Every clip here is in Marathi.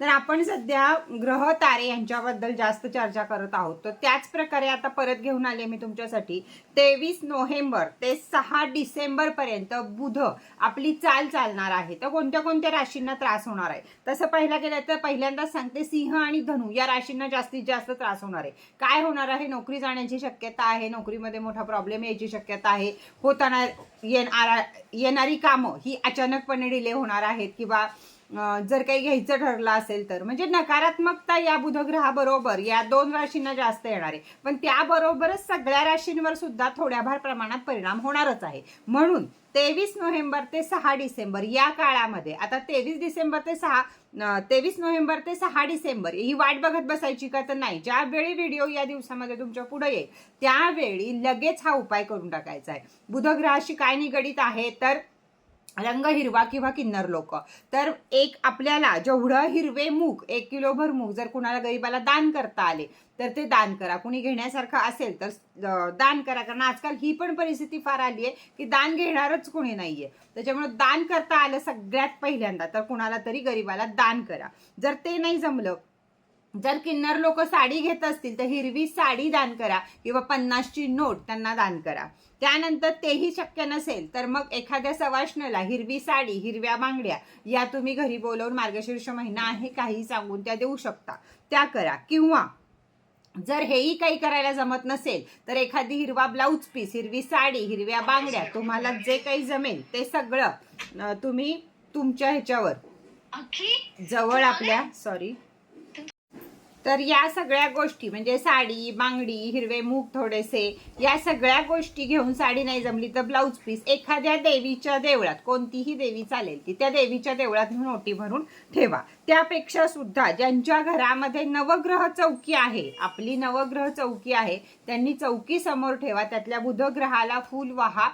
तर आपण सध्या ग्रह तारे यांच्याबद्दल जास्त चर्चा करत आहोत. तर त्याच प्रकारे आता परत घेऊन आले मी तुमच्यासाठी. तेवीस नोव्हेंबर ते सहा डिसेंबर पर्यंत बुध आपली चाल चालणार आहे. तर कोणत्या कोणत्या राशींना त्रास होणार आहे? तसं पहिला गेलं तर पहिल्यांदाच सांगते सिंह आणि धनु या राशींना जास्तीत जास्त त्रास होणार आहे. काय होणार आहे? नोकरी जाण्याची शक्यता आहे. नोकरीमध्ये मोठा प्रॉब्लेम यायची शक्यता आहे. होताना येणारी कामं ही अचानकपणे डिले होणार आहेत किंवा जर काही घ्यायचं ठरलं असेल तर. म्हणजे नकारात्मकता या बुधग्रहाबरोबर या दोन राशींना जास्त येणार आहे. पण त्याबरोबरच सगळ्या राशींवर सुद्धा थोड्याफार प्रमाणात परिणाम होणारच आहे. म्हणून तेवीस नोव्हेंबर ते सहा डिसेंबर या काळामध्ये आता तेवीस डिसेंबर ते सहा तेवीस नोव्हेंबर ते सहा डिसेंबर ही वाट बघत बसायची का तर नाही. ज्यावेळी व्हिडिओ या दिवसामध्ये तुमच्यापुढे येईल त्यावेळी लगेच हा उपाय करून टाकायचा आहे. बुधग्रहाशी काय निगडीत आहे तर रंग हिरवा किंवा किन्नर लोक. तर एक आपल्याला जेवढं हिरवे मूग एक किलोभर मूग जर कुणाला गरीबाला दान करता आले तर ते दान करा. कुणी घेण्यासारखं असेल तर दान करा. कारण आजकाल ही पण परिस्थिती फार आली आहे की दान घेणारच कोणी नाहीये. त्याच्यामुळे दान करता आलं सगळ्यात पहिल्यांदा तर कुणाला तरी गरीबाला दान करा. जर ते नाही जमलं जर किन्नर लोक साडी घेत असतील तर हिरवी साडी दान करा किंवा पन्नासची नोट त्यांना दान करा. त्यानंतर तेही शक्य नसेल तर मग एखाद्या सवाष्णला हिरवी साडी हिरव्या बांगड्या या तुम्ही घरी बोलवून मार्गशीर्ष महिना आहे काही सांगून त्या देऊ शकता. त्या करा. किंवा जर हेही काही करायला जमत नसेल तर एखादी हिरवा ब्लाऊज पीस हिरवी साडी हिरव्या बांगड्या तुम्हाला जे काही जमेल ते सगळं तुम्ही तुमच्या ह्याच्यावर. जवळ आपल्या सॉरी तर या सगळ्या गोष्टी म्हणजे साडी बांगडी हिरवे मूग थोडेसे या सगळ्या गोष्टी घेऊन साडी नाही जमली तर ब्लाऊज पीस. एखाद्या देवीच्या देवळात कोणतीही देवी चालेल ती त्या देवीच्या देवळात नोटी ओटी भरून ठेवा. त्यापेक्षा सुद्धा ज्यांच्या घरामध्ये नवग्रह चौकी आहे आपली नवग्रह चौकी आहे त्यांनी चौकी समोर ठेवा. त्यातल्या बुधग्रहाला फूल वाहा.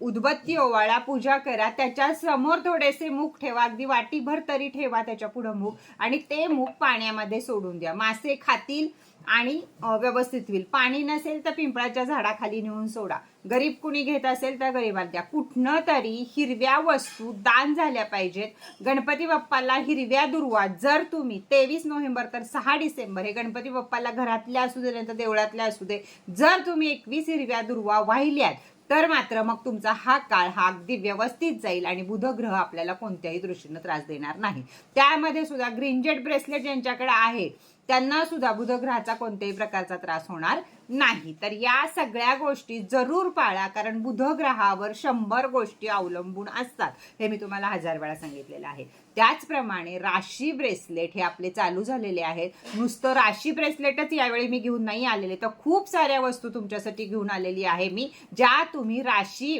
उदबत्ती ओवाळा पूजा करा त्याच्यासमोर थोडेसे मूग ठेवा अगदी वाटीभर तरी ठेवा त्याच्या पुढं मूग आणि ते मूग पाण्यामध्ये सोडून द्या. मासे खातील आणि व्यवस्थित होईल. पाणी नसेल तर पिंपळाच्या झाडाखाली नेऊन सोडा. गरीब कुणी घेत असेल तर गरीबाला द्या. कुठनं तरी हिरव्या वस्तू दान झाल्या पाहिजेत. गणपती बाप्पाला हिरव्या दुर्वा जर तुम्ही तेवीस नोव्हेंबर तर सहा डिसेंबर हे गणपती बाप्पाला घरातल्या असू दे नाही तर देवळातल्या असू दे जर तुम्ही एकवीस हिरव्या दुर्वा वाहिल्यात तर मात्र मग तुमचा हा काळ हा अगदी व्यवस्थित जाईल आणि बुधग्रह आपल्याला कोणत्याही दृष्टीनं त्रास देणार नाही. त्यामध्ये सुद्धा ग्रीनजेट ब्रेसलेट ज्यांच्याकडे आहे त्यांना सुद्धा बुधग्रहाचा कोणत्याही प्रकारचा त्रास होणार नाही. तर या सगळ्या गोष्टी जरूर पाळा कारण बुधग्रहावर शंभर गोष्टी अवलंबून असतात. हे मी तुम्हाला हजार वेळा सांगितलेलं आहे. त्याचप्रमाणे राशी ब्रेसलेट हे आपले चालू झालेले आहेत. नुसतं राशी ब्रेसलेटच यावेळी मी घेऊन नाही आलेले. तर खूप साऱ्या वस्तू तुमच्यासाठी घेऊन आलेली आहे मी ज्या तुम्ही राशी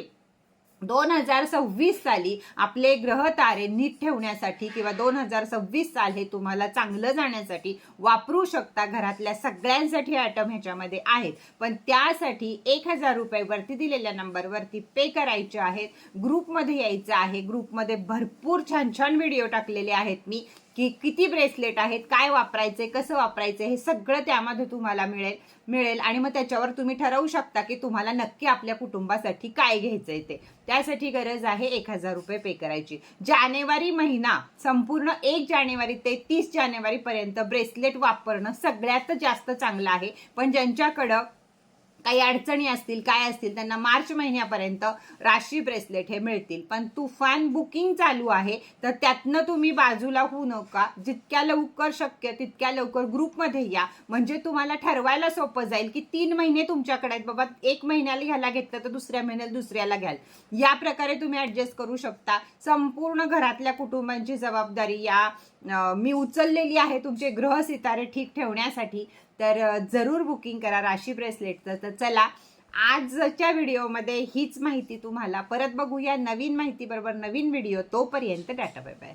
दोन हजार सव्वीस साली आपले ग्रह तारे नीट ठेवण्यासाठी किंवा दोन हजार सव्वीस साल हे तुम्हाला चांगलं जाण्यासाठी वापरू शकता. घरातल्या सगळ्यांसाठी आयटम ह्याच्यामध्ये आहेत. पण त्यासाठी एक हजार रुपये वरती दिलेल्या नंबरवरती पे करायचे आहेत. ग्रुपमध्ये यायचं आहे. ग्रुपमध्ये भरपूर छान छान व्हिडिओ टाकलेले आहेत मी. की किती ब्रेसलेट आहेत काय वापरायचे कसं वापरायचं हे सगळं त्यामध्ये तुम्हाला मिळेल मिळेल. आणि मग त्याच्यावर तुम्ही ठरवू शकता की तुम्हाला नक्की आपल्या कुटुंबासाठी काय घ्यायचंय ते. त्यासाठी गरज आहे एक हजार रुपये पे करायची. जानेवारी महिना संपूर्ण एक जानेवारी ते तीस जानेवारी पर्यंत ब्रेसलेट वापरणं सगळ्यात जास्त चांगलं आहे. पण ज्यांच्याकडं काही अडचणी असतील काय असतील त्यांना मार्च महिन्यापर्यंत राशी ब्रेसलेट हे मिळतील. पण तुफान बुकिंग चालू आहे तर त्यातनं तुम्ही बाजूला होऊ नका. जितक्या लवकर शक्य तितक्या लवकर ग्रुपमध्ये या. म्हणजे तुम्हाला ठरवायला सोपं जाईल की तीन महिने तुमच्याकडे आहेत. बाबा एक महिन्याला घ्यायला घेतलं तर दुसऱ्या महिन्याला दुसऱ्याला घ्याल. या प्रकारे तुम्ही ॲडजस्ट करू शकता. संपूर्ण घरातल्या कुटुंबांची जबाबदारी या मी उचललेली आहे तुमचे ग्रह सितारे ठीक ठेवण्यासाठी. तर जरूर बुकिंग करा राशी ब्रेसलेटचं. तर चला आजच्या व्हिडिओमध्ये हीच माहिती तुम्हाला. परत बघूया नवीन माहितीबरोबर नवीन व्हिडिओ तोपर्यंत डाटा बाय बाय